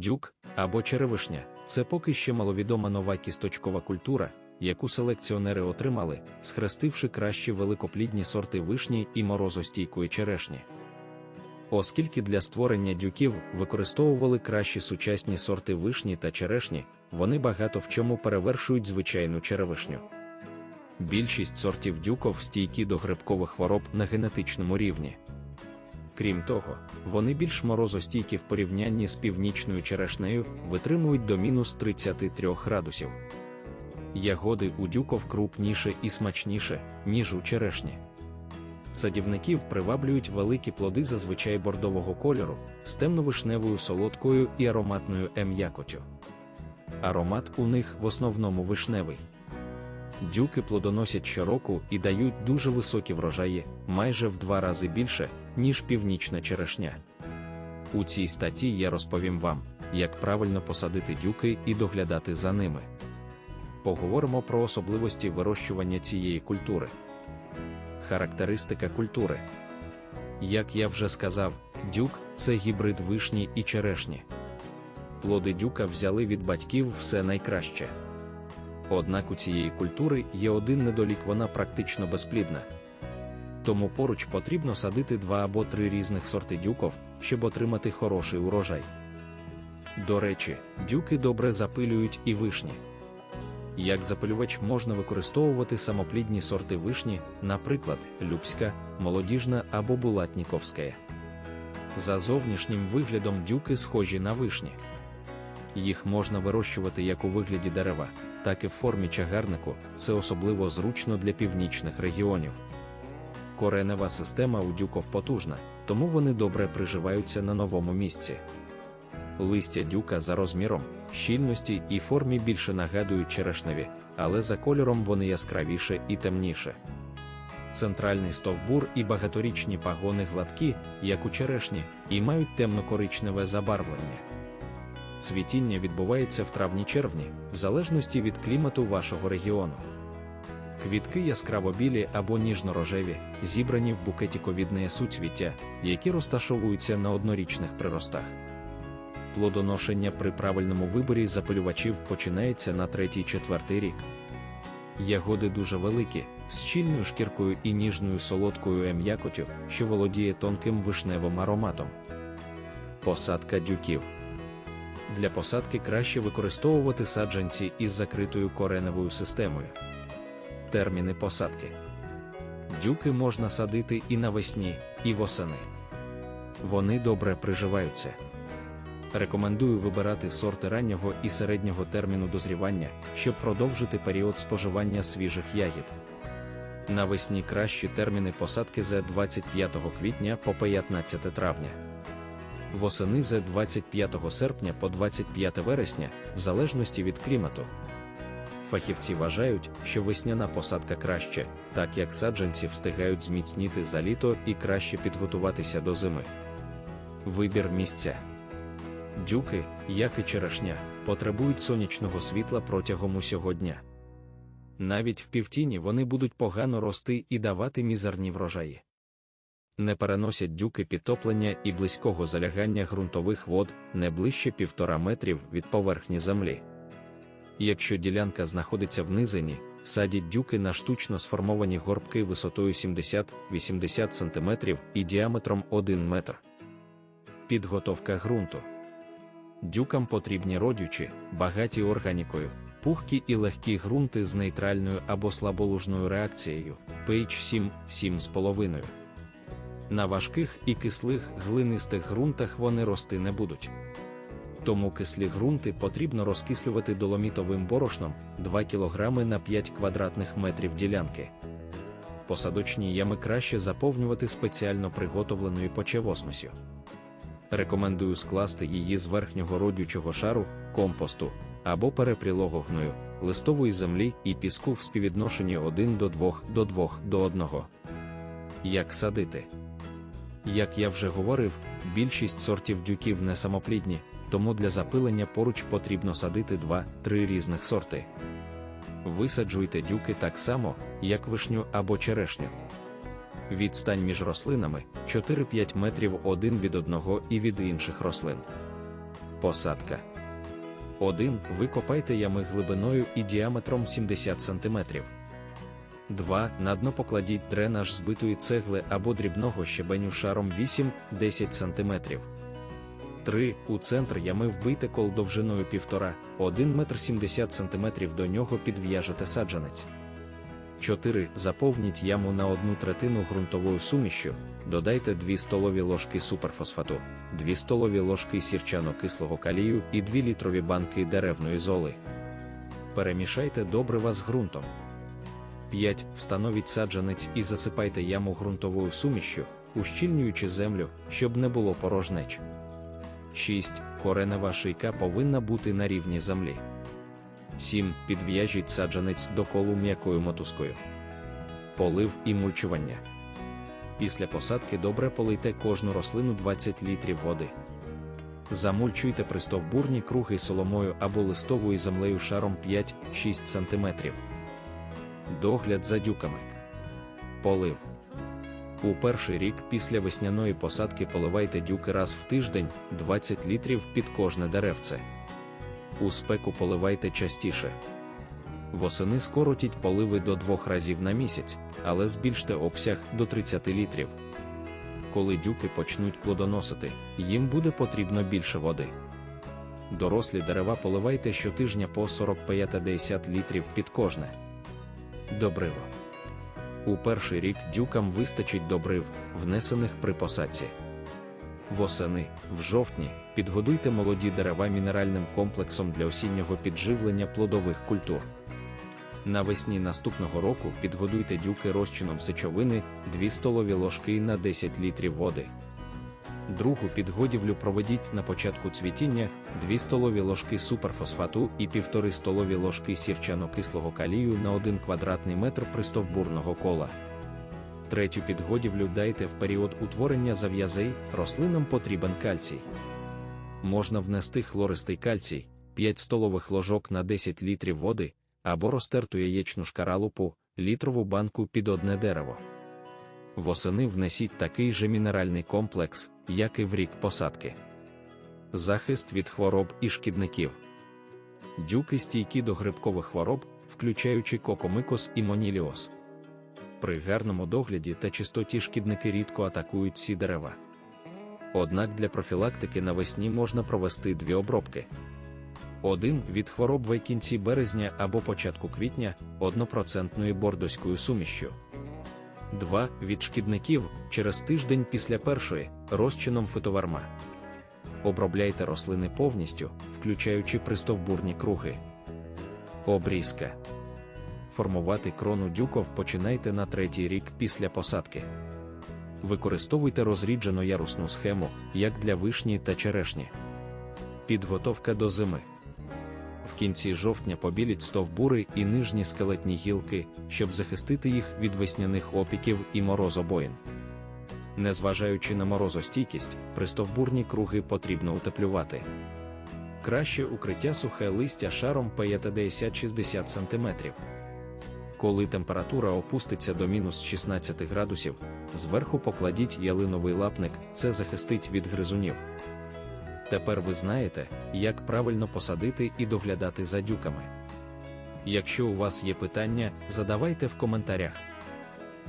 Дюк або черевишня це поки ще маловідома нова кісточкова культура, яку селекціонери отримали, схрестивши кращі великоплідні сорти вишні і морозостійкої черешні. Оскільки для створення дюків використовували кращі сучасні сорти вишні та черешні, вони багато в чому перевершують звичайну черевишню. Більшість сортів дюков стійкі до грибкових хвороб на генетичному рівні. Крім того, вони більш морозостійкі в порівнянні з північною черешнею, витримують до мінус 33 градусів. Ягоди у дюков крупніше і смачніше, ніж у черешні. Садівників приваблюють великі плоди зазвичай бордового кольору з темновишневою солодкою і ароматною ем'якотю. Аромат у них в основному вишневий. Дюки плодоносять щороку і дають дуже високі врожаї, майже в два рази більше, ніж північна черешня. У цій статті я розповім вам, як правильно посадити дюки і доглядати за ними. Поговоримо про особливості вирощування цієї культури. Характеристика культури. Як я вже сказав, дюк це гібрид вишні і черешні. Плоди дюка взяли від батьків все найкраще. Однак у цієї культури є один недолік, вона практично безплідна. Тому поруч потрібно садити два або три різних сорти дюков, щоб отримати хороший урожай. До речі, дюки добре запилюють і вишні. Як запилювач можна використовувати самоплідні сорти вишні, наприклад, любська, молодіжна або булатніковська. За зовнішнім виглядом дюки схожі на вишні. Їх можна вирощувати як у вигляді дерева, так і в формі чагарнику, це особливо зручно для північних регіонів. Коренева система у дюков потужна, тому вони добре приживаються на новому місці. Листя дюка за розміром, щільності і формі більше нагадують черешневі, але за кольором вони яскравіше і темніше. Центральний стовбур і багаторічні пагони гладкі, як у черешні, і мають темно-коричневе забарвлення. Цвітіння відбувається в травні-червні, в залежності від клімату вашого регіону. Квітки яскраво білі або ніжно-рожеві, зібрані в букетіковідне суцвіття, які розташовуються на однорічних приростах. Плодоношення при правильному виборі запилювачів починається на третій-четвертий рік. Ягоди дуже великі, з щільною шкіркою і ніжною солодкою ем'якотю, що володіє тонким вишневим ароматом. Посадка дюків. Для посадки краще використовувати саджанці із закритою кореневою системою. Терміни посадки. Дюки можна садити і навесні, і восени. Вони добре приживаються. Рекомендую вибирати сорти раннього і середнього терміну дозрівання, щоб продовжити період споживання свіжих ягід. Навесні кращі терміни посадки з 25 квітня по 15 травня. Восени з 25 серпня по 25 вересня, в залежності від клімату. Фахівці вважають, що весняна посадка краще, так як саджанці встигають зміцніти за літо і краще підготуватися до зими. Вибір місця. Дюки, як і черешня, потребують сонячного світла протягом усього дня. Навіть в півтіні вони будуть погано рости і давати мізерні врожаї. Не переносять дюки підтоплення і близького залягання ґрунтових вод не ближче півтора метрів від поверхні землі. Якщо ділянка знаходиться в низині, садять дюки на штучно сформовані горбки висотою 70-80 см і діаметром 1 метр. Підготовка ґрунту. Дюкам потрібні родючі, багаті органікою, пухкі і легкі ґрунти з нейтральною або слаболужною реакцією pH 7-7,5. На важких і кислих глинистих ґрунтах вони рости не будуть. Тому кислі ґрунти потрібно розкислювати доломітовим борошном 2 кг на 5 квадратних метрів ділянки. Посадочні ями краще заповнювати спеціально приготовленою почевосмосю. Рекомендую скласти її з верхнього родючого шару, компосту або перепрілого листової землі і піску в співвідношенні 1 до 2 до 2 до 1. Як садити? Як я вже говорив, більшість сортів дюків не самоплідні, тому для запилення поруч потрібно садити 2-3 різних сорти. Висаджуйте дюки так само, як вишню або черешню. Відстань між рослинами 4-5 метрів один від одного і від інших рослин. Посадка. 1. Викопайте ями глибиною і діаметром 70 см. 2. На дно покладіть дренаж збитої цегли або дрібного щебеню шаром 8-10 см. 3. У центр ями вбийте кол довжиною 1,5, 1 метр 70 см до нього підв'яжете саджанець. 4. Заповніть яму на одну третину ґрунтовою сумішю, додайте 2 столові ложки суперфосфату, 2 столові ложки сірчано-кислого калію і 2 літрові банки деревної золи. Перемішайте добрива з ґрунтом. 5. Встановіть саджанець і засипайте яму ґрунтовою сумішю, ущільнюючи землю, щоб не було порожнеч. 6. Коренева шийка повинна бути на рівні землі. 7. Підв'яжіть саджанець до колу м'якою мотузкою. Полив і мульчування. Після посадки добре полийте кожну рослину 20 літрів води. Замульчуйте пристовбурні круги соломою або листовою землею шаром 5-6 см. Догляд за дюками. Полив. У перший рік після весняної посадки поливайте дюки раз в тиждень 20 літрів під кожне деревце. У спеку поливайте частіше. Восени скоротіть поливи до двох разів на місяць, але збільште обсяг до 30 літрів. Коли дюки почнуть плодоносити, їм буде потрібно більше води. Дорослі дерева поливайте щотижня по 45-50 літрів під кожне. Добриво. У перший рік дюкам вистачить добрив, внесених при посадці. Восени, в жовтні, підгодуйте молоді дерева мінеральним комплексом для осіннього підживлення плодових культур. Навесні наступного року підгодуйте дюки розчином сечовини 2 столові ложки на 10 літрів води. Другу підгодівлю проведіть на початку цвітіння 2 столові ложки суперфосфату і 1,5 столові ложки сірчано-кислого калію на 1 квадратний метр пристовбурного кола. Третю підгодівлю дайте в період утворення зав'язей, рослинам потрібен кальцій. Можна внести хлористий кальцій 5 столових ложок на 10 літрів води або розтерту яєчну шкаралупу, літрову банку під одне дерево. Восени внесіть такий же мінеральний комплекс, як і в рік посадки. Захист від хвороб і шкідників. Дюки стійкі до грибкових хвороб, включаючи кокомикос і моніліоз. При гарному догляді та чистоті шкідники рідко атакують ці дерева. Однак для профілактики навесні можна провести дві обробки. Один від хвороб в кінці березня або початку квітня 1% бордоською сумішю. 2. Від шкідників через тиждень після першої розчином фитоварма. Обробляйте рослини повністю, включаючи пристовбурні круги. Обрізка. Формувати крону дюков починайте на третій рік після посадки. Використовуйте розріджену ярусну схему, як для вишні та черешні. Підготовка до зими. В кінці жовтня побіліть стовбури і нижні скелетні гілки, щоб захистити їх від весняних опіків і морозобоїн. Незважаючи на морозостійкість, пристовбурні круги потрібно утеплювати. Краще укриття сухе листя шаром 50-60 см. Коли температура опуститься до мінус 16 градусів, зверху покладіть ялиновий лапник, це захистить від гризунів. Тепер ви знаєте, як правильно посадити і доглядати за дюками. Якщо у вас є питання, задавайте в коментарях.